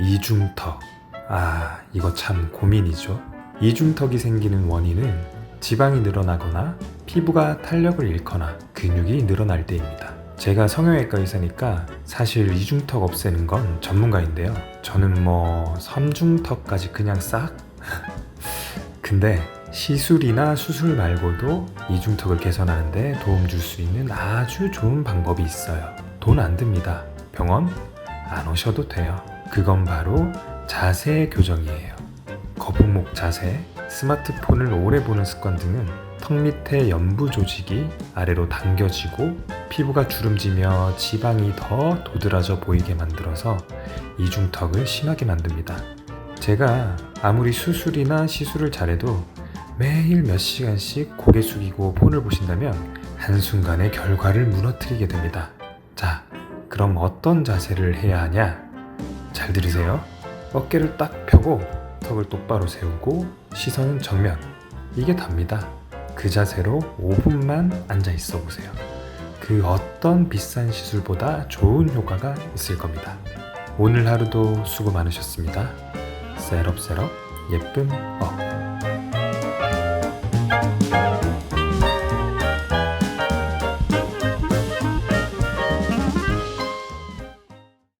이중턱. 아, 이거 참 고민이죠. 이중턱이 생기는 원인은 지방이 늘어나거나 피부가 탄력을 잃거나 근육이 늘어날 때입니다. 제가 성형외과 의사니까 사실 이중턱 없애는 건 전문가인데요. 저는 뭐 삼중턱까지 그냥 싹? 근데 시술이나 수술 말고도 이중턱을 개선하는데 도움 줄 수 있는 아주 좋은 방법이 있어요. 돈 안 듭니다. 병원 안 오셔도 돼요. 그건 바로 자세 교정이에요. 거북목 자세, 스마트폰을 오래 보는 습관 등은 턱 밑에 연부 조직이 아래로 당겨지고 피부가 주름지며 지방이 더 도드라져 보이게 만들어서 이중턱을 심하게 만듭니다. 제가 아무리 수술이나 시술을 잘해도 매일 몇 시간씩 고개 숙이고 폰을 보신다면 한순간에 결과를 무너뜨리게 됩니다. 자, 그럼 어떤 자세를 해야 하냐? 잘 들으세요. 어깨를 딱 펴고 턱을 똑바로 세우고 시선은 정면. 이게 답니다. 그 자세로 5분만 앉아 있어 보세요. 그 어떤 비싼 시술보다 좋은 효과가 있을 겁니다. 오늘 하루도 수고 많으셨습니다. 셋업 셋업 예쁜 업.